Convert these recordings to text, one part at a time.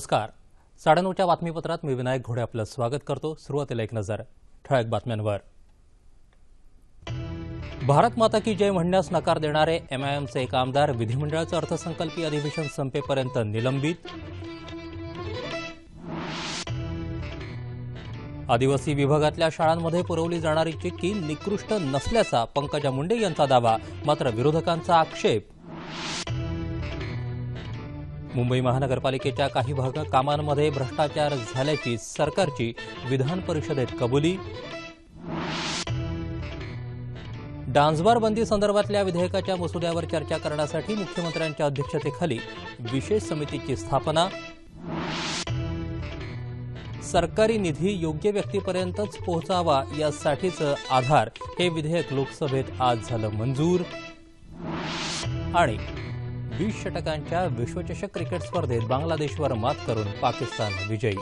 नमस्कार. साडेनऊच्या बातमीपत्रात मी विनायक घोडे आपलं स्वागत करतो. सुरुवातीला एक नजर. ठळक बातम्यांवर. भारत माता की जय म्हणण्यास नकार देणारे एमआयएमचे एक आमदार विधिमंडळाचं अर्थसंकल्पीय अधिवेशन संपेपर्यंत निलंबित. आदिवासी विभागातल्या शाळांमध्ये पुरवली जाणारी चिक्की निकृष्ट नसल्याचा पंकजा मुंडे यांचा दावा मात्र विरोधकांचा आक्षेप. मुंबई महानगरपालिकेच्या काही भाग कामांमध्ये भ्रष्टाचार झाल्याची सरकारची विधान परिषदेत कबुली. डान्सबार बंदी संदर्भातल्या विधेयकाच्या मसुद्यावर चर्चा करण्यासाठी मुख्यमंत्र्यांच्या अध्यक्षतेखाली विशेष समितीची स्थापना. सरकारी निधी योग्य व्यक्तीपर्यंतच पोहोचावा यासाठीचं आधार हे विधेयक लोकसभेत आज झालं मंजूर. आणि वीस षटकांच्या विश्वचषक क्रिकेट स्पर्धेत बांगलादेशवर मात करून पाकिस्तान विजयी.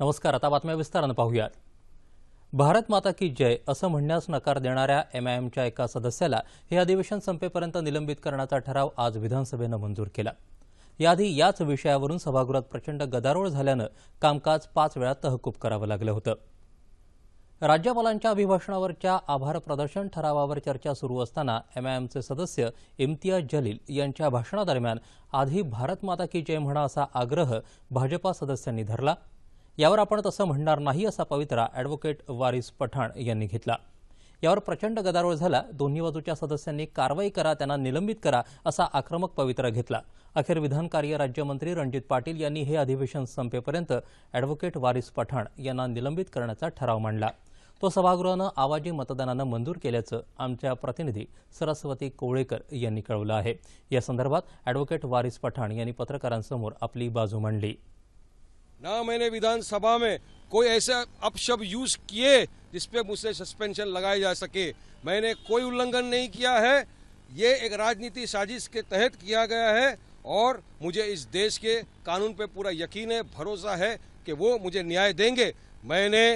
नमस्कार आता बातम्या विस्तारानं पाहूयात. भारत माता की जय असं म्हणण्यास नकार देणाऱ्या एमआयएमच्या एका सदस्याला हे अधिवेशन संपेपर्यंत निलंबित करण्याचा ठराव आज विधानसभेनं मंजूर केला. याआधी याच विषयावरून सभागृहात प्रचंड गदारोळ झाल्यानं कामकाज पाच वेळा तहकूब करावं लागलं होतं. राज्यपालांच्या अभिभाषणावरच्या आभार प्रदर्शन ठरावावर चर्चा सुरू असताना एमआयएमचे सदस्य इम्तियाज जलील यांच्या भाषणादरम्यान आधी भारत माता की जय म्हणा असा आग्रह भाजपा सदस्यांनी धरला. यावर आपण तसं म्हणणार नाही असा पवित्रा अॅडव्होकेट वारिस पठाण यांनी घेतला. यावर प्रचंड गदारोळ झाला. दोन्ही बाजूच्या सदस्यांनी कारवाई करा त्यांना निलंबित करा असा आक्रमक पवित्रा घेतला. अखेर विधान कार्य राज्यमंत्री रणजित पाटील यांनी हे अधिवेशन संपेपर्यंत अॅडव्होकेट वारिस पठाण यांना निलंबित करण्याचा ठराव मांडला. तो सभागृहानं आवाजी मतदानानं मंजूर केल्याचं आमच्या प्रतिनिधी सरस्वती कोवळेकर यांनी कळवलं आहे. या संदर्भात अॅडव्होकेट वारिस पठाण यांनी पत्रकारांसमोर आपली बाजू मांडली. ना मैंने विधानसभा में कोई ऐसा अपशब्द यूज किए जिसपे मुझसे सस्पेंशन लगाया जा सके। मैंने कोई उल्लंघन नहीं किया है। ये एक राजनीति साजिश के तहत किया गया है और मुझे इस देश के कानून पे पूरा यकीन है भरोसा है कि वो मुझे न्याय देंगे। मैंने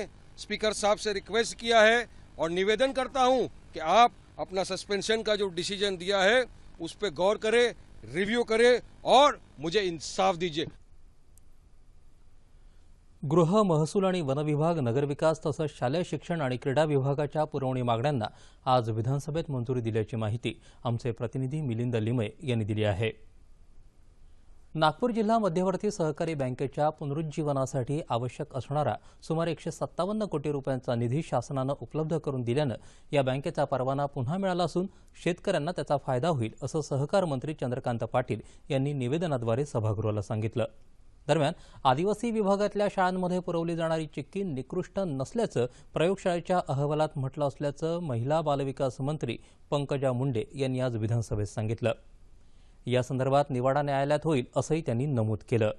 स्पीकर साहब से रिक्वेस्ट किया है और निवेदन करता हूँ कि आप अपना सस्पेंशन का जो डिसीज़न दिया है, उस पर गौर करें, रिव्यू करें और मुझे इंसाफ दीजिए। गृह महसूल आणि वनविभाग नगरविकास तसंच शालेय शिक्षण आणि क्रीडा विभागाच्या पुरवणी मागण्यांना आज विधानसभेत मंजुरी दिल्याची माहिती आमचे प्रतिनिधी मिलिंद लिमये यांनी दिली आहे. नागपूर जिल्हा मध्यवर्ती सहकारी बँकेच्या पुनरुज्जीवनासाठी आवश्यक असणारा सुमारे एकशे सत्तावन्न कोटी रुपयांचा निधी शासनानं उपलब्ध करून दिल्यानं या बँकेचा परवाना पुन्हा मिळाला असून शेतकऱ्यांना त्याचा फायदा होईल असं सहकार मंत्री चंद्रकांत पाटील यांनी निवेदनाद्वारे सभागृहाला सांगितलं. दरम्यान आदिवासी विभागातल्या शाळांमध्ये पुरवली जाणारी चिक्की निकृष्ट नसल्याचं प्रयोगशाळेच्या अहवालात म्हटलं असल्याचं महिला बालविकास मंत्री पंकजा मुंडे यांनी आज विधानसभेत सांगितलं. या संदर्भात निवाडा न्यायालयात होईल असंही त्यांनी नमूद केलं.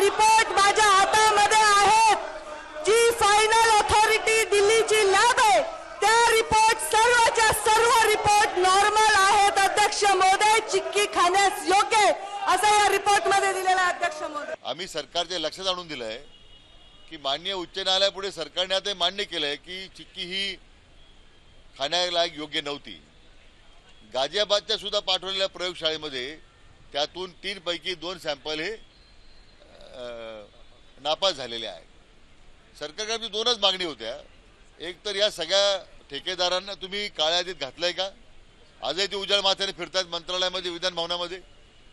रिपोर्ट माझ्या हातामध्ये जी ऑथॉरिटी आहे त्या रिपोर्ट सर्व रिपोर्ट नॉर्मल आहेत. अध्यक्ष महोदय चिक्की खाण्यास योग्य असं या रिपोर्टमध्ये दिलेला अध्यक्ष महोदय. आम्ही सरकारचे लक्षात आणून दिलं आहे की माननीय उच्च न्यायालयापुढे सरकारने आता हे मान्य आहे की चिक्की ही खाण्यालायक योग्य नव्हती. गाझियाबादच्या सुद्धा पाठवलेल्या प्रयोगशाळेमध्ये त्यातून तीनपैकी दोन सॅम्पल हे नापास झालेले आहेत. सरकारकडे दोनच मागणी होत्या. एक तर या सगळ्या ठेकेदारांना तुम्ही काळ्या यादीत घातलंय का? आजही ते उजाड माथ्याने फिरतात मंत्रालयामध्ये विधान भवनामध्ये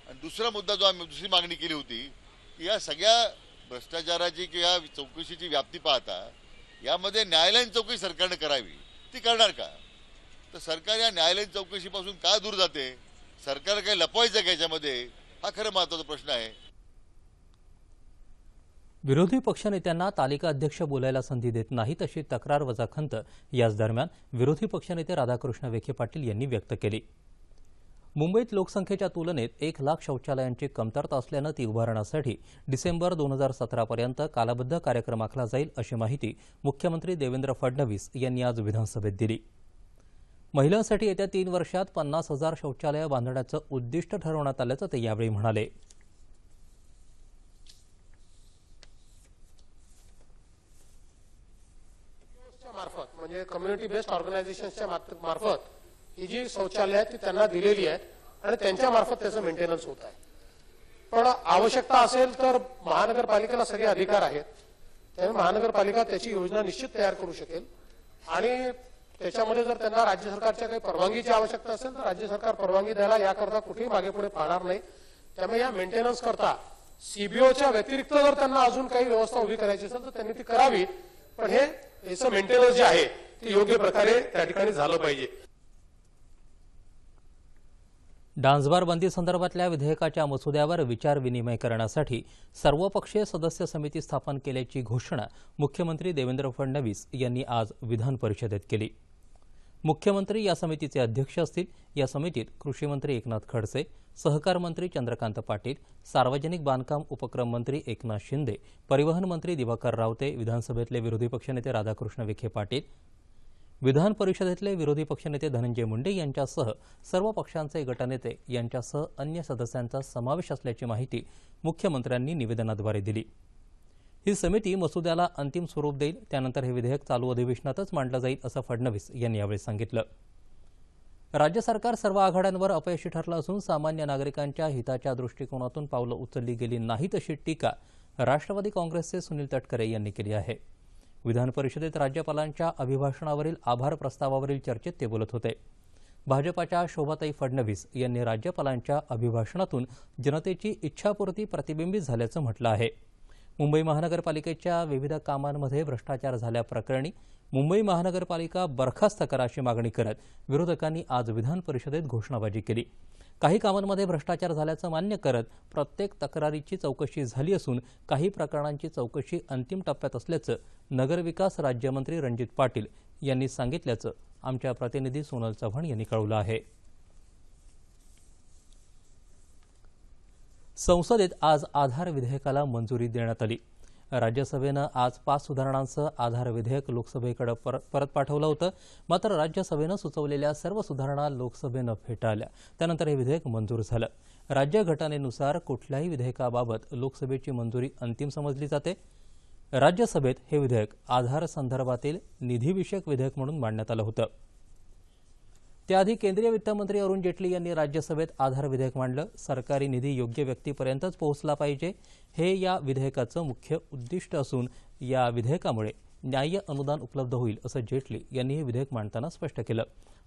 आणि दुसरा मुद्दा जो आम्ही दुसरी मागणी केली होती या सगळ्या भ्रष्टाचाराची किंवा चौकशीची व्याप्ती पाहता यामध्ये न्यायालयीन चौकशी सरकारने करावी. ती करणार का? तर सरकार या न्यायालयीन चौकशीपासून का दूर जाते? सरकार काही लपवायचं का याच्यामध्ये? हा खरं महत्त्वाचा प्रश्न आहे. विरोधी पक्षनेत्यांना तालिका अध्यक्ष बोलायला संधी देत नाहीत अशी तक्रार वजा खंत याच दरम्यान विरोधी पक्षनेते राधाकृष्ण विखे पाटील यांनी व्यक्त केली. मुंबईत लोकसंख्येच्या तुलनेत एक लाख शौचालयांची कमतरता असल्यानं ती उभारण्यासाठी डिसेंबर दोन हजार सतरापर्यंत कालबद्ध कार्यक्रम आखला जाईल अशी माहिती मुख्यमंत्री देवेंद्र फडणवीस यांनी आज विधानसभेत दिली. महिलांसाठी येत्या तीन वर्षात पन्नास हजार शौचालयं बांधण्याचं उद्दिष्ट ठरवण्यात आल्याचं ते यावेळी म्हणाले. मार्फत म्हणजे कम्युनिटी बेस्ड ऑर्गनायझेशनच्या मार्फत ही जी शौचालय आहेत ती त्यांना दिलेली आहेत आणि त्यांच्या मार्फत त्याचं मेंटेनन्स होत आहे. पण आवश्यकता असेल तर महानगरपालिकेला सगळे अधिकार आहेत. त्यामुळे महानगरपालिका त्याची योजना निश्चित तयार करू शकेल. आणि त्याच्यामध्ये जर त्यांना राज्य सरकारच्या काही परवानगीची आवश्यकता असेल तर राज्य सरकार परवानगी द्यायला याकरता कुठेही मागे पुढे पाहणार नाही. त्यामुळे या मेंटेनन्स करता सीबीओच्या व्यतिरिक्त जर त्यांना अजून काही व्यवस्था उभी करायची असेल तर त्यांनी ती करावी. पण हे याचं मेंटेनन्स जे आहे ते योग्य प्रकारे त्या ठिकाणी झालं पाहिजे. डान्सबार बंदी संदर्भातल्या विधेयकाच्या मसुद्यावर विचारविनिमय करण्यासाठी सर्वपक्षीय सदस्य समिती स्थापन केल्याची घोषणा मुख्यमंत्री देवेंद्र फडणवीस यांनी आज विधान परिषदेत केली. मुख्यमंत्री या समितीचे अध्यक्ष असतील. या समितीत कृषीमंत्री एकनाथ खडसे सहकार मंत्री चंद्रकांत पाटील सार्वजनिक बांधकाम उपक्रम मंत्री एकनाथ शिंदे परिवहन मंत्री दिवाकर रावते विधानसभेतले विरोधी पक्षनेते राधाकृष्ण विखे पाटील विधान परिषदेतले विरोधी पक्षनेते धनंजय मुंडे यांच्यासह सर्व पक्षांचे गटनेते यांच्यासह अन्य सदस्यांचा समावेश असल्याची माहिती मुख्यमंत्र्यांनी निवेदनाद्वारे दिली. ही समिती मसुद्याला अंतिम स्वरूप देईल त्यानंतर हे विधेयक चालू अधिवेशनातच मांडलं जाईल असं फडणवीस यांनी यावेळी सांगितलं. राज्य सरकार सर्व आघाड्यांवर अपयशी ठरलं असून सामान्य नागरिकांच्या हिताच्या दृष्टिकोनातून पावलं उचलली गेली नाहीत अशी टीका राष्ट्रवादी काँग्रेसचे सुनील तटकरे यांनी केली आहे. विधान परिषदेत राज्यपालांच्या अभिभाषणावरील आभार प्रस्तावावरील चर्चेत ते बोलत होते. भाजपाच्या शोभाताई फडणवीस यांनी राज्यपालांच्या अभिभाषणातून जनतेची इच्छापूर्ती प्रतिबिंबित झाल्याचं म्हटलं आहे. मुंबई महानगरपालिकेच्या विविध कामांमध्ये भ्रष्टाचार झाल्याप्रकरणी मुंबई महानगरपालिका बरखास्त करा अशी मागणी करत विरोधकांनी आज विधान परिषदेत घोषणाबाजी केली. काही कामांमध्ये भ्रष्टाचार झाल्याचं मान्य करत प्रत्येक तक्रारीची चौकशी झाली असून काही प्रकरणांची चौकशी अंतिम टप्प्यात असल्याचं नगरविकास राज्यमंत्री रणजित पाटील यांनी सांगितल्याचं आमच्या प्रतिनिधी सोनल चव्हाण यांनी कळवलं आहे. संसदेत आज आधार विधेयकाला मंजुरी देण्यात आली. राज्यसभेनं आज पाच सुधारणांचं आधार विधेयक लोकसभेकडे पर परत पाठवलं होतं. मात्र राज्यसभेनं सुचवलेल्या सर्व सुधारणा लोकसभेनं फेटाळल्या. त्यानंतर हे विधेयक मंजूर झालं. राज्यघटनेनुसार कुठल्याही विधेयकाबाबत लोकसभेची मंजुरी अंतिम समजली जाते. राज्यसभेत हे विधेयक आधार संदर्भातील निधीविषयक विधेयक म्हणून मांडण्यात आलं होतं. त्याआधी केंद्रीय वित्तमंत्री अरुण जेटली यांनी राज्यसभेत आधार विधेयक मांडलं. सरकारी निधी योग्य व्यक्तीपर्यंतच पोहोचला पाहिजे. हे या विधेयकाचं मुख्य उद्दिष्ट असून या विधेयकामुळे न्याय्य अनुदान उपलब्ध होईल असं जेटली यांनी हे विधेयक मांडताना स्पष्ट केलं.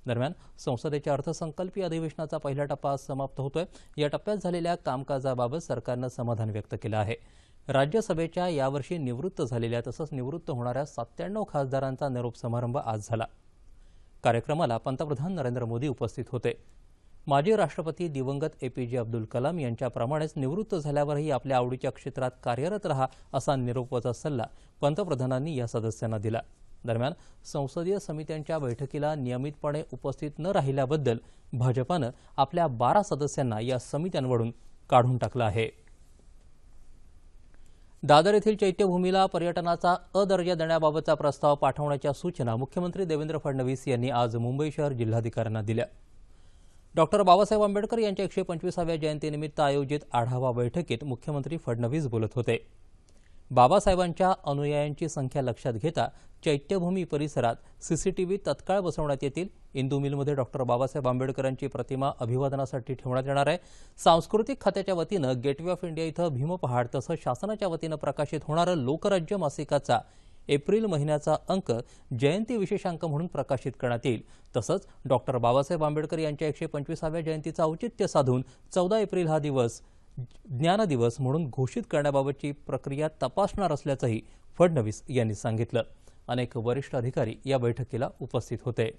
दरम्यान संसदेच्या अर्थसंकल्पीय अधिवेशनाचा पहिला टप्पा आज समाप्त होतोय. या टप्प्यात झालेल्या कामकाजाबाबत सरकारनं समाधान व्यक्त केलं आहे. राज्यसभेच्या यावर्षी निवृत्त झालेल्या तसंच निवृत्त होणाऱ्या सत्त्याण्णव खासदारांचा निरोप समारंभ आज झाला. कार्यक्रमाला पंतप्रधान नरेंद्र मोदी उपस्थित होते. माजी राष्ट्रपती दिवंगत एपीजे अब्दुल कलाम यांच्याप्रमाणेच निवृत्त झाल्यावरही आपल्या आवडीच्या क्षेत्रात कार्यरत रहा असा निरोपाचा सल्ला पंतप्रधानांनी या सदस्यांना दिला. दरम्यान संसदीय समित्यांच्या बैठकीला नियमितपणे उपस्थित न राहिल्याबद्दल भाजपानं आपल्या बारा सदस्यांना या समित्यांवरून काढून टाकलं आहे. दादर येथील चैत्यभूमीला पर्यटनाचा अ दर्जा देण्याबाबतचा प्रस्ताव पाठवण्याच्या सूचना मुख्यमंत्री देवेंद्र फडणवीस यांनी आज मुंबई शहर जिल्हाधिकाऱ्यांना दिल्या. डॉक्टर बाबासाहेब आंबेडकर यांच्या एकशे पंचवीसाव्या जयंतीनिमित्त आयोजित आढावा बैठकीत मुख्यमंत्री फडणवीस बोलत होते. बाबासाहेबांच्या अनुयायांची संख्या लक्षात घेता चैत्यभूमी परिसरात सीसीटीव्ही तत्काळ बसवण्यात येतील. इंदू मिलमध्ये डॉक्टर बाबासाहेब आंबेडकरांची प्रतिमा अभिवादनासाठी ठेवण्यात येणार आहे. सांस्कृतिक खात्याच्या वतीनं गेटवे ऑफ इंडिया इथं भीमपहाड तसंच शासनाच्या वतीनं प्रकाशित होणारं लोकराज्य मासिकाचा एप्रिल महिन्याचा अंक जयंती विशेषांक म्हणून प्रकाशित करण्यात येईल. तसंच डॉक्टर बाबासाहेब आंबेडकर यांच्या एकशे पंचवीसाव्या जयंतीचं औचित्य साधून चौदा एप्रिल हा दिवस ज्ञान दिवस म्हणून घोषित करण्याबाबतची प्रक्रिया तपासणार असल्याचंही फडणवीस यांनी सांगितलं. अनेक वरिष्ठ अधिकारी या बैठकीला उपस्थित होते.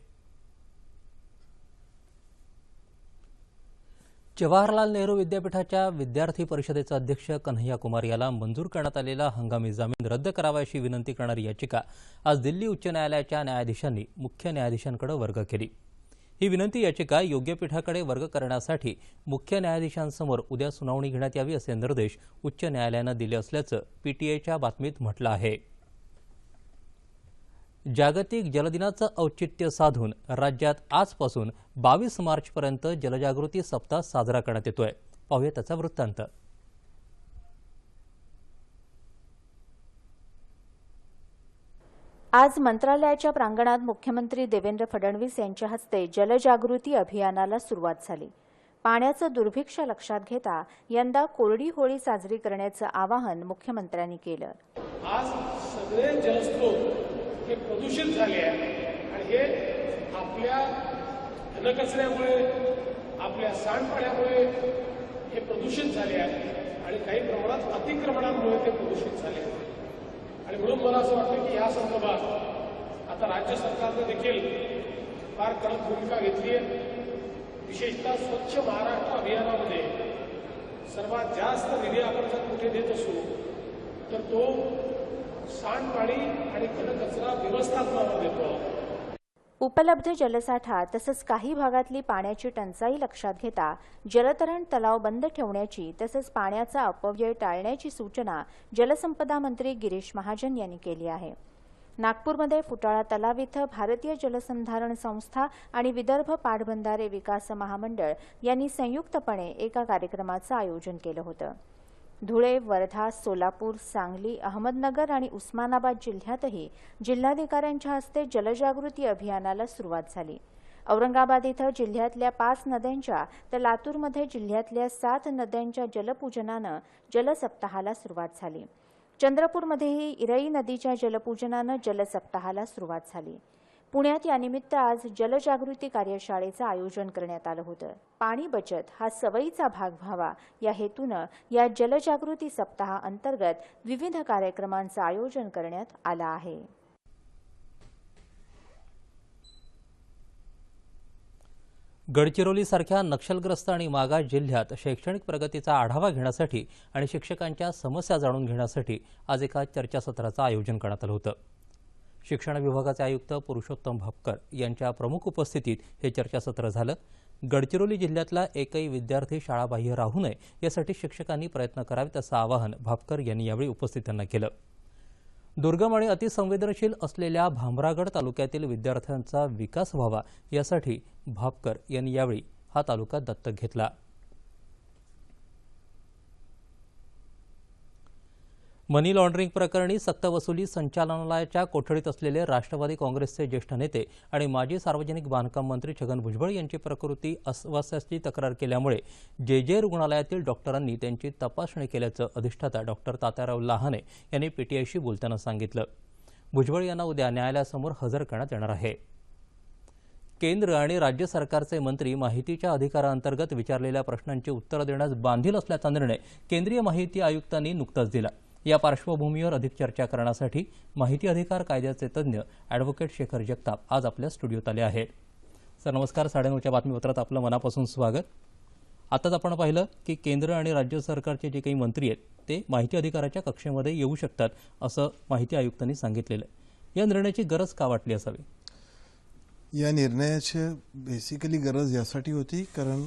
जवाहरलाल नेहरू विद्यापीठाच्या विद्यार्थी परिषदेचे अध्यक्ष कन्हैया कुमार याला मंजूर करण्यात आलेला हंगामी जामीन रद्द करावा अशी विनंती करणारी याचिका आज दिल्ली उच्च न्यायालयाच्या न्यायाधीशांनी मुख्य न्यायाधीशांकडे वर्ग केली. ही विनंती याचिका योग्य पीठाकडे वर्ग करण्यासाठी मुख्य न्यायाधीशांसमोर उद्या सुनावणी घेण्यात यावी असे निर्देश उच्च न्यायालयानं दिले असल्याचं पीटीआयच्या बातमीत म्हटलं आहे. जागतिक जलदिनाचं औचित्य साधून राज्यात आजपासून बावीस मार्चपर्यंत जलजागृती सप्ताह साजरा करण्यात येतोय. पाहूया त्याचा वृत्तांत. आज मंत्रालयाच्या प्रांगणात मुख्यमंत्री देवेंद्र फडणवीस यांच्या हस्ते जलजागृती अभियानाला सुरुवात झाली. पाण्याचं दुर्भिक्ष लक्षात घेता यंदा कोरडी होळी साजरी करण्याचं आवाहन मुख्यमंत्र्यांनी केलं. आज सगळे जलस्रोत हे प्रदूषित झाले आहेत आणि हे आपल्या घनकचऱ्यामुळे आपल्या सांडपाण्यामुळे हे प्रदूषित झाले आहे आणि काही प्रमाणात अतिक्रमणामुळे ते प्रदूषित झाले आहे आणि म्हणून मला असं वाटतं की या संदर्भात आता राज्य सरकारनं देखील फार कडक भूमिका घेतली आहे. विशेषतः स्वच्छ महाराष्ट्र अभियानामध्ये सर्वात जास्त निधी आपण जर कुठे देत असू तर तो सांडपाणी आणि घनकचरा व्यवस्थापनावर देतो. उपलब्ध जलसाठा तसंच काही भागातली पाण्याची टंचाई लक्षात घेता जलतरण तलाव बंद ठेवण्याची तसंच पाण्याचा अपव्यय टाळण्याची सूचना जलसंपदा मंत्री गिरीश महाजन यांनी केली आहे. नागपूरमध्ये फुटाळा तलाव इथं भारतीय जलसंधारण संस्था आणि विदर्भ पाटबंधारे विकास महामंडळ यांनी संयुक्तपणे एका कार्यक्रमाचं आयोजन केलं होतं. धुळे वर्धा सोलापूर सांगली अहमदनगर आणि उस्मानाबाद जिल्ह्यातही जिल्हाधिकाऱ्यांच्या हस्ते जलजागृती अभियानाला सुरुवात झाली. औरंगाबाद इथं जिल्ह्यातल्या पाच नद्यांच्या तर लातूरमध्ये जिल्ह्यातल्या सात नद्यांच्या जलपूजनानं जलसप्ताहाला सुरुवात झाली. चंद्रपूरमध्येही इरई नदीच्या जलपूजनानं जलसप्ताहाला सुरुवात झाली. पुण्यात यानिमित्त आज जलजागृती कार्यशाळेचं आयोजन करण्यात आलं होतं. पाणी बचत हा सवयीचा भाग व्हावा या हेतूनं या जलजागृती सप्ताहा अंतर्गत विविध कार्यक्रमांचं आयोजन करण्यात आलं आहे. गडचिरोलीसारख्या नक्षलग्रस्त आणि मागास जिल्ह्यात शैक्षणिक प्रगतीचा आढावा घेण्यासाठी आणि शिक्षकांच्या समस्या जाणून घेण्यासाठी आज एका चर्चासत्राचं आयोजन करण्यात आलं होतं. शिक्षण विभागाचे आयुक्त पुरुषोत्तम भापकर यांच्या प्रमुख उपस्थितीत हे चर्चासत्र झालं. गडचिरोली जिल्ह्यातला एकही विद्यार्थी शाळाबाह्य राहू नये यासाठी शिक्षकांनी प्रयत्न करावेत असं आवाहन भापकर यांनी यावेळी उपस्थितांना केलं. दुर्गम आणि अतिसंवेदनशील असलेल्या भामरागड तालुक्यातील विद्यार्थ्यांचा विकास व्हावा यासाठी भापकर यांनी यावेळी हा तालुका दत्तक घेतला. मनी लॉन्ड्रिंग प्रकरणी सक्तवसुली संचालनालयाच्या कोठडीत असलेले राष्ट्रवादी काँग्रेसचे ज्येष्ठ नेते आणि माजी सार्वजनिक बांधकाम मंत्री छगन भुजबळ यांची प्रकृती अस्वास्थ्याची तक्रार केल्यामुळे जे जे रुग्णालयातील डॉक्टरांनी त्यांची तपासणी केल्याचं अधिष्ठाता डॉक्टर तात्याराव लहाने यांनी पीटीआयशी बोलताना सांगितलं. भुजबळ यांना उद्या न्यायालयासमोर हजर करण्यात येणार आहे. केंद्र आणि राज्य सरकारचे मंत्री माहितीच्या अधिकाराअंतर्गत विचारलेल्या प्रश्नांची उत्तरं देण्यास बांधील असल्याचा निर्णय केंद्रीय माहिती आयुक्तांनी नुकताच दिला. या पार्श्वभूमीवर अधिक चर्चा करण्यासाठी माहिती अधिकार कायद्याचे तज्ज्ञ ॲडव्होकेट शेखर जगताप आज आपल्या स्टुडिओत आले आहेत. सर नमस्कार. साडेनऊच्या बातमीपत्रात आपलं मनापासून स्वागत. आताच आपण पाहिलं की केंद्र आणि राज्य सरकारचे जे काही मंत्री आहेत ते माहिती अधिकाराच्या कक्षेमध्ये येऊ शकतात असं माहिती आयुक्तांनी सांगितलेलं आहे. या निर्णयाची गरज का वाटली असावी? या निर्णयाची बेसिकली गरज यासाठी होती कारण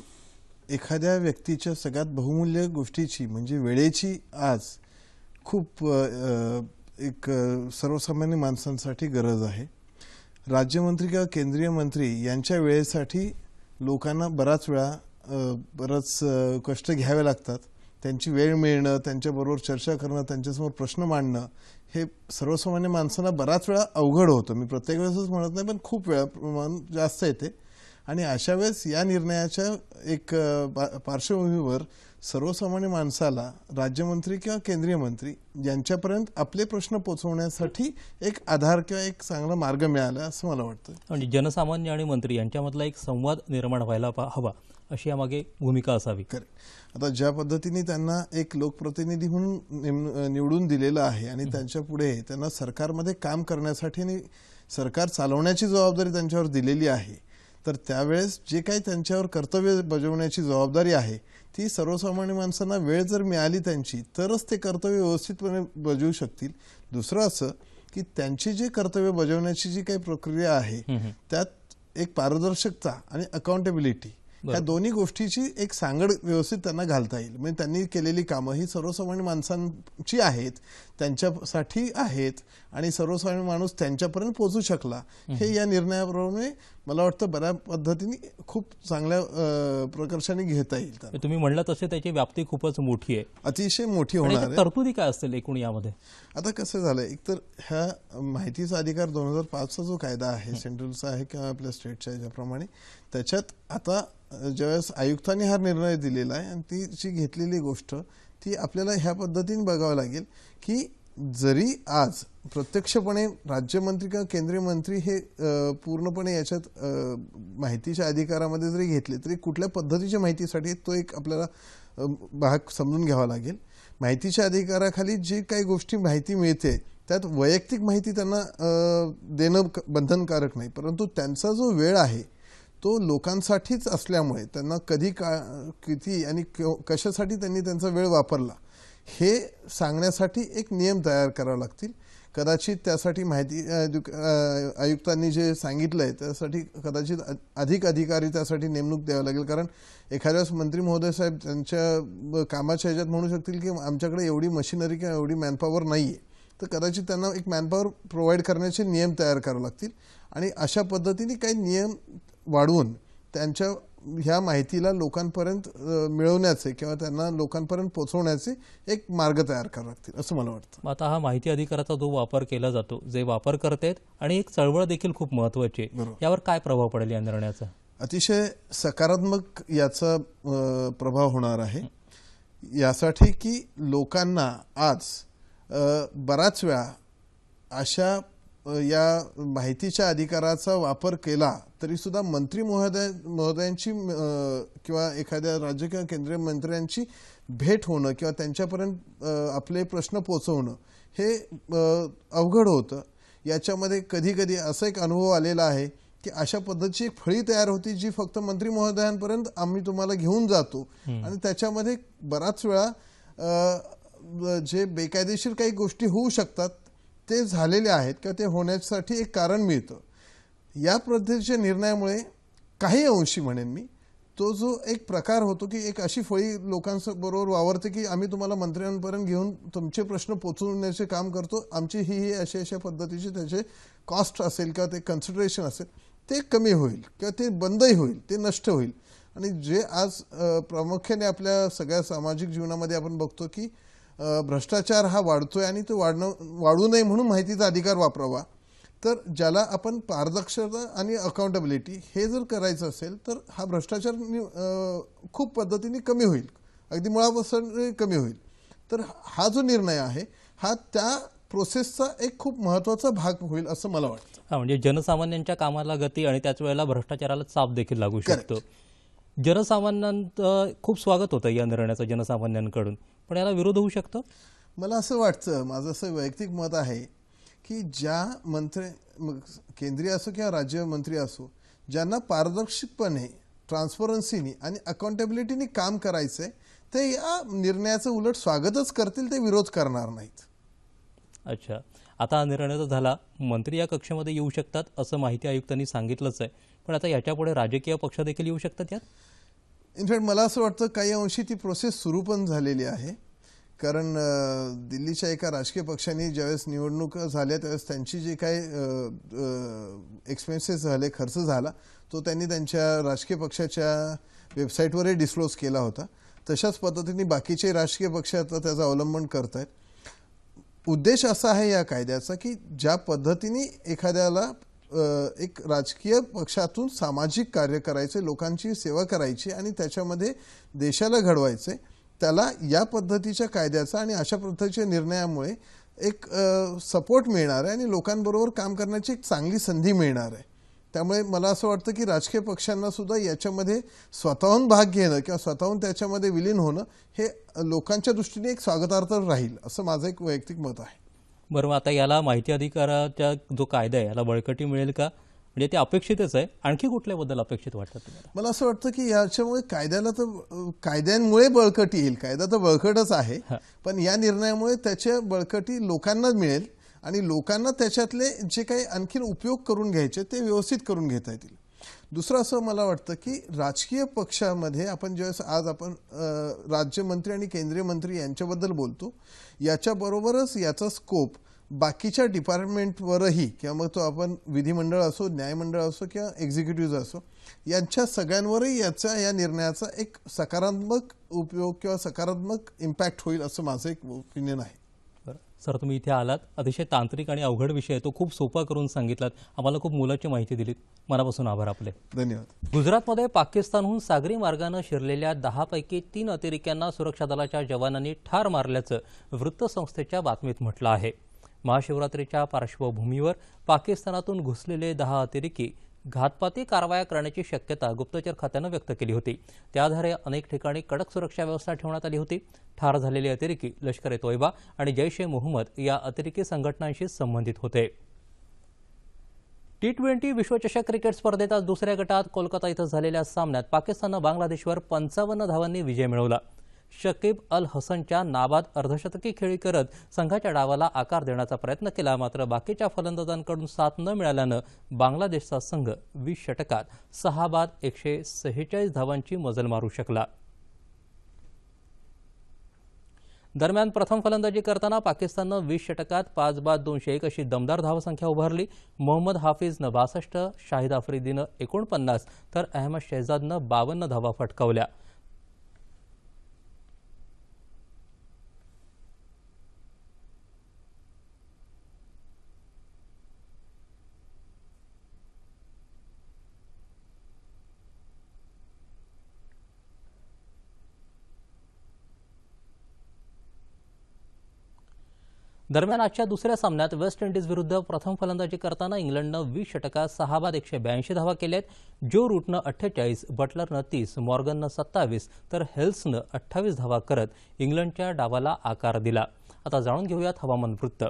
एखाद्या व्यक्तीच्या सगळ्यात बहुमूल्य गोष्टीची म्हणजे वेळेची आज खूप एक सर्वसामान्य माणसांसाठी गरज आहे. राज्यमंत्री किंवा केंद्रीय मंत्री यांच्या वेळेसाठी लोकांना बराच वेळा बरंच कष्ट घ्यावे लागतात. त्यांची वेळ मिळणं त्यांच्याबरोबर चर्चा करणं त्यांच्यासमोर प्रश्न मांडणं हे सर्वसामान्य माणसांना बराच वेळा अवघड होतं. मी प्रत्येक वेळेसच म्हणत नाही पण खूप वेळा प्रमाण जास्त येते. आणि अशा वेळेस या निर्णयाच्या एक पा- पार्श्वभूमीवर सर्वसामान्य माणसाला राज्यमंत्री किंवा केंद्रीय मंत्री यांच्यापर्यंत आपले प्रश्न पोहोचवण्यासाठी एक आधार किंवा एक चांगला मार्ग मिळाला असं मला वाटतं म्हणजे जनसामान्य आणि मंत्री यांच्यामधला एक संवाद निर्माण व्हायला पा- हवा अशी यामागे भूमिका असावी. करेक्ट आता ज्या पद्धतीने त्यांना एक लोकप्रतिनिधी म्हणून नेम- निवडून दिलेलं आहे आणि त्यांच्या पुढे त्यांना सरकारमध्ये काम करण्यासाठी आणि सरकार चालवण्याची जबाबदारी त्यांच्यावर दिलेली आहे तर त्यावेळेस जे काही त्यांच्यावर कर्तव्य बजावण्याची जबाबदारी आहे ती सर्वसामान्य माणसांना वेळ जर मिळाली त्यांची तरच ते कर्तव्य व्यवस्थितपणे बजावू शकतील. दुसरं असं की त्यांची जे कर्तव्य बजावण्याची जी काही प्रक्रिया आहे त्यात एक पारदर्शकता आणि अकाउंटेबिलिटी या दोन्ही गोष्टीची एक सांगड व्यवस्थित त्यांना घालता येईल. म्हणजे त्यांनी केलेली कामं ही सर्वसामान्य माणसांची आहेत त्यांच्यासाठी आहेत आणि सर्वसामान्य माणूस त्यांच्यापर्यंत पोहोचू शकला हे या निर्णयाप्रमाणे मला वाटतं बऱ्या पद्धतीने खूप चांगल्या प्रकर्षाने घेता येईल. तुम्ही म्हणलं तसे त्याची व्याप्ती खूपच मोठी आहे. अतिशय मोठी होणार तरतुदी काय असतील एकूण यामध्ये? आता कसं झालंय एकतर ह्या माहितीचा अधिकार दोन हजार पाचचा जो कायदा आहे सेंट्रलचा आहे किंवा आपल्या स्टेटच्या याच्याप्रमाणे त्याच्यात आता ज्यावेळेस आयुक्तांनी हा निर्णय दिलेला आहे आणि ती जी घेतलेली गोष्ट ती आपल्याला ह्या पद्धतीने बघावं लागेल की जरी आज प्रत्यक्षपणे राज्यमंत्री किंवा केंद्रीय मंत्री हे पूर्णपणे याच्यात माहितीच्या अधिकारामध्ये जरी घेतले तरी कुठल्या पद्धतीच्या माहितीसाठी तो एक आपल्याला भाग समजून घ्यावा लागेल. माहितीच्या अधिकाराखाली जे काही गोष्टी माहिती मिळते त्यात वैयक्तिक माहिती त्यांना देणं क- बंधनकारक नाही. परंतु त्यांचा जो वेळ आहे तो लोकांसाठीच असल्यामुळे त्यांना कधी का किती आणि कशासाठी त्यांनी त्यांचा वेळ वापरला हे सांगण्यासाठी एक नियम तयार करावे लागतील. कदाचित त्यासाठी माहिती आयुक्तांनी जे सांगितलं आहे त्यासाठी कदाचित अधिक अधिकारी त्यासाठी नेमणूक द्यावी लागेल. कारण एखाद्या वेळेस मंत्री महोदय साहेब त्यांच्या कामाच्या ह्याच्यात म्हणू शकतील की आमच्याकडे एवढी मशिनरी किंवा एवढी मॅनपॉवर नाही आहे तर कदाचित त्यांना एक मॅनपॉवर प्रोव्हाइड करण्याचे नियम तयार करावे लागतील. आणि अशा पद्धतीने काही नियम वाढवून त्यांच्या ह्या माहितीला लोकांपर्यंत मिळवण्याचे किंवा त्यांना लोकांपर्यंत पोहोचवण्याचे एक मार्ग तयार करावे लागतील असं मला वाटतं. आता हा माहिती अधिकाराचा जो वापर केला जातो जे वापर करतायत आणि एक चळवळ देखील खूप महत्वाची आहे. यावर काय प्रभाव पडेल या निर्णयाचा? अतिशय सकारात्मक याचा प्रभाव होणार आहे. यासाठी की लोकांना आज बराच वेळा अशा या माहितीच्या अधिकाराचा वापर केला तरी सुद्धा मंत्री महोदय महोदयांची किंवा एखाद्या राज्य किंवा केंद्रीय मंत्र्यांची भेट होणं किंवा त्यांच्यापर्यंत आपले प्रश्न पोचवणं हे अवघड होतं. याच्यामध्ये कधी कधी असा एक अनुभव आलेला आहे की अशा पद्धतीची एक फळी तयार होती जी फक्त मंत्री महोदयांपर्यंत आम्ही तुम्हाला घेऊन जातो. आणि त्याच्यामध्ये बराच वेळा जे बेकायदेशीर काही गोष्टी होऊ शकतात ते झालेले आहेत किंवा ते होण्यासाठी एक कारण मिळतं. या पद्धतीच्या निर्णयामुळे काही अंशी म्हणेन मी तो जो एक प्रकार होतो की एक अशी फळी लोकांबरोबर वावरते की आम्ही तुम्हाला मंत्र्यांपर्यंत घेऊन तुमचे प्रश्न पोचवण्याचे काम करतो आमची ही ही अशा अशा पद्धतीचे त्याचे कॉस्ट असेल किंवा ते कन्सिडरेशन असेल ते कमी होईल किंवा ते बंदही होईल ते नष्ट होईल. आणि जे आज प्रामुख्याने आपल्या सगळ्या सामाजिक जीवनामध्ये आपण बघतो की भ्रष्टाचार हा वाढतोय आणि तो वाढणं वाढू नये म्हणून माहितीचा अधिकार वापरावा. तर ज्याला आपण पारदर्शकता आणि अकाउंटेबिलिटी हे जर करायचं असेल तर हा भ्रष्टाचार खूप पद्धतीने कमी होईल. अगदी मुळापासून कमी होईल. तर हा जो निर्णय आहे हा त्या प्रोसेसचा एक खूप महत्त्वाचा भाग होईल असं मला वाटतं. हा म्हणजे जनसामान्यांच्या कामाला गती आणि त्याच वेळेला भ्रष्टाचाराला चाप देखील लागू. शकतो. जनसामान्यांचं खूप स्वागत होतं या निर्णयाचं जनसामान्यांकडून. पण याला विरोध होऊ शकतो? मला असं वाटतं माझं असं वैयक्तिक मत आहे की ज्या मंत्री मग केंद्रीय असो किंवा राज्यमंत्री असो ज्यांना पारदर्शकपणे ट्रान्सपरन्सीनी आणि अकाउंटेबिलिटीनी काम करायचं आहे ते या निर्णयाचं उलट स्वागतच करतील ते विरोध करणार नाहीत. अच्छा. आता हा निर्णय तर झाला. मंत्री या कक्षेमध्ये येऊ शकतात असं माहिती आयुक्तांनी सांगितलंच आहे. पण आता याच्यापुढे राजकीय पक्ष देखील येऊ शकतात यात? इनफॅक्ट मला असं वाटतं काही अंशी ती प्रोसेस सुरू पण झालेली आहे. कारण दिल्लीच्या एका राजकीय पक्षाने ज्यावेळेस निवडणूक झाल्या त्यावेळेस त्यांची जे काही एक्सपेन्सेस झाले खर्च झाला तो त्यांनी त्यांच्या राजकीय पक्षाच्या वेबसाईटवरही डिस्क्लोज केला होता. तशाच पद्धतीने बाकीचे राजकीय पक्ष आता त्याचं अवलंबन करत आहेत उद्देश असा आहे या कायद्याचा की ज्या पद्धतीने एखाद्याला एक राजकीय पक्षातून सामाजिक कार्य करायचे लोकांची सेवा करायची आणि त्याच्यामध्ये देशाला घडवायचे त्याला या पद्धतीच्या कायद्याचा आणि अशा पद्धतीच्या निर्णयामुळे एक सपोर्ट मिळणार आहे आणि लोकांबरोबर काम करण्याची एक चांगली संधी मिळणार आहे. त्यामुळे मला असं वाटतं की राजकीय पक्षांना सुद्धा याच्यामध्ये स्वतःहून भाग घेणं किंवा स्वतःहून त्याच्यामध्ये विलीन होणं हे लोकांच्या दृष्टीने एक स्वागतार्थ राहील असं माझं एक वैयक्तिक मत आहे. बरं मग आता याला माहिती अधिकाराचा जो कायदा आहे याला बळकटी मिळेल का? म्हणजे ते अपेक्षितच आहे. आणखी कुठल्याबद्दल अपेक्षित वाटतं तुम्हाला? मला असं वाटतं की याच्यामुळे कायद्याला तर कायद्यांमुळे बळकटी येईल. कायदा तर बळकटच आहे. पण या निर्णयामुळे त्याच्या बळकटी लोकांना मिळेल आणि लोकांना त्याच्यातले जे काही आणखीन उपयोग करून घ्यायचे ते व्यवस्थित करून घेता येतील. दुसरं असं मला वाटतं की राजकीय पक्षामध्ये आपण ज्यावेळेस आज आपण राज्यमंत्री आणि केंद्रीय मंत्री यांच्याबद्दल बोलतो याच्याबरोबरच याचा स्कोप बाकीच्या डिपार्टमेंटवरही किंवा मग तो आपण विधिमंडळ असो न्यायमंडळ असो किंवा एक्झिक्युटिव्ह असो यांच्या सगळ्यांवरही याचा या निर्णयाचा एक सकारात्मक उपयोग किंवा सकारात्मक इम्पॅक्ट होईल असं माझं एक ओपिनियन आहे. सर तुम्ही इथे आलात. अतिशय तांत्रिक आणि अवघड विषय आहे. तो खूप सोपा करून सांगितलात. आम्हाला खूप मोलाची माहिती दिलीत. मनापासून आभार आपले. धन्यवाद. गुजरातमध्ये पाकिस्तानहून सागरी मार्गानं शिरलेल्या दहापैकी तीन अतिरेक्यांना सुरक्षा दलाच्या जवानांनी ठार मारल्याचं वृत्तसंस्थेच्या बातमीत म्हटलं आहे. महाशिवरात्रीच्या पार्श्वभूमीवर पाकिस्तानातून घुसलेले दहा अतिरेकी घातपाती कारवाया करण्याची शक्यता गुप्तचर खात्यानं व्यक्त केली होती. त्या आधारे अनेक ठिकाणी कडक सुरक्षा व्यवस्था ठेवण्यात आली होती. ठार झालेले अतिरेकी लष्कर ए तोयबा आणि जैश ए मोहम्मद या अतिरेकी संघटनांशी संबंधित होते. टी ट्वेंटी विश्वचषक क्रिकेट स्पर्धेत आज दुसऱ्या गटात कोलकाता इथं झालेल्या सामन्यात पाकिस्ताननं बांगलादेशवर पंचावन्न धावांनी विजय मिळवला. शकीब अल हसनच्या नाबाद अर्धशतकी खेळी करत संघाच्या डावाला आकार देण्याचा प्रयत्न केला मात्र बाकीच्या फलंदाजांकडून साथ न मिळाल्यानं बांगलादेशचा संघ वीस षटकात सहा बाद एकशे सेहेचाळीस धावांची मजल मारू शकला. दरम्यान प्रथम फलंदाजी करताना पाकिस्ताननं वीस षटकात पाच बाद दोनशे एक अशी दमदार धावसंख्या उभारली. मोहम्मद हाफिजनं बासष्ट शाहिद आफ्रिदीनं एकोणपन्नास तर अहमद शेहजादनं बावन्न धावा फटकावल्या. दरम्यान आजच्या दुसऱ्या सामन्यात वेस्ट इंडिज विरुद्ध प्रथम फलंदाजी करताना इंग्लंडनं वीस षटकात सहा बाद एकशे ब्याऐंशी धावा केल्या आहेत जो रूटनं अठ्ठेचाळीस बटलरनं तीस मॉर्गननं सत्तावीस तर हेल्सनं अठ्ठावीस धावा करत इंग्लंडच्या डावाला आकार दिला. आता जाणून घेऊयात हवामान वृत्त.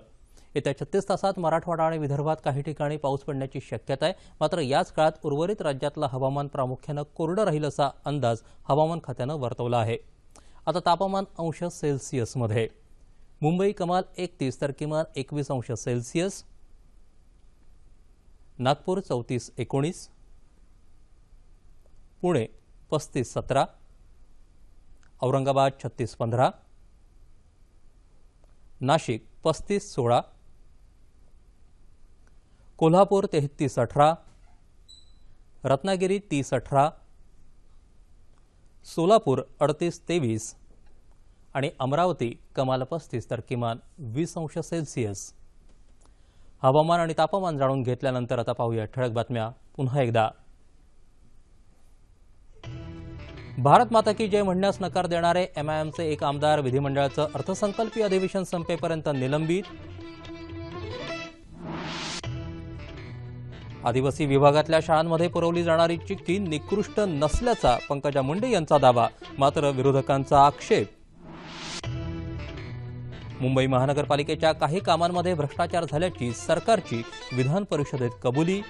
येत्या छत्तीस तासात मराठवाडा आणि विदर्भात काही ठिकाणी पाऊस पडण्याची शक्यता आहे. मात्र याच काळात उर्वरित राज्यातलं हवामान प्रामुख्यानं कोरडं राहील असा अंदाज हवामान खात्यानं वर्तवला आहे. आता तापमान अंश सेल्सिअसमध्ये. मुंबई कमाल एकतीस तर किमान एकवीस अंश सेल्सिअस. नागपूर चौतीस एकोणीस. पुणे पस्तीस सतरा. औरंगाबाद छत्तीस पंधरा. नाशिक पस्तीस सोळा. कोल्हापूर तेहतीस अठरा. रत्नागिरी तीस अठरा. सोलापूर अडतीस तेवीस. आणि अमरावती कमाल पस्तीस तर किमान वीस अंश सेल्सिअस. हवामान आणि तापमान जाणून घेतल्यानंतर आता पाहूया ठळक बातम्या पुन्हा एकदा. भारत माता की जय म्हणण्यास नकार देणारे एमआयएमचे एक आमदार विधिमंडळाचं अर्थसंकल्पीय अधिवेशन संपेपर्यंत निलंबित. आदिवासी विभागातल्या शाळांमध्ये पुरवली जाणारी चिठ्ठी निकृष्ट नसल्याचा पंकजा मुंडे यांचा दावा मात्र विरोधकांचा आक्षेप. मुंबई महानगरपालिकेच्या काही कामांमध्ये भ्रष्टाचार झाल्याची सरकारची विधान परिषदेत कबुली.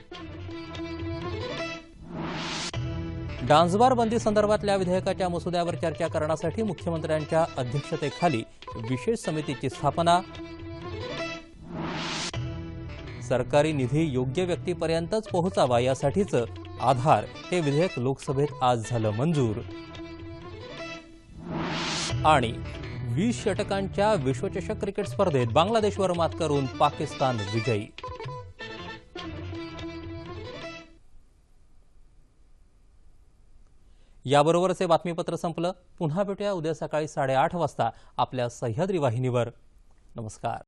डान्सबार बंदी संदर्भातल्या विधेयकाच्या मसुद्यावर चर्चा करण्यासाठी मुख्यमंत्र्यांच्या अध्यक्षतेखाली विशेष समितीची स्थापना. सरकारी निधी योग्य व्यक्तीपर्यंतच पोहोचावा यासाठीचं आधार हे विधेयक लोकसभेत आज झालं मंजूर. आणि वीस षटकांच्या विश्वचषक क्रिकेट स्पर्धेत बांगलादेशवर मात करून पाकिस्तान विजयी. याबरोबरच हे बातमीपत्र संपलं. पुन्हा भेटूया उद्या सकाळी साडेआठ वाजता आपल्या सह्याद्री वाहिनीवर. नमस्कार.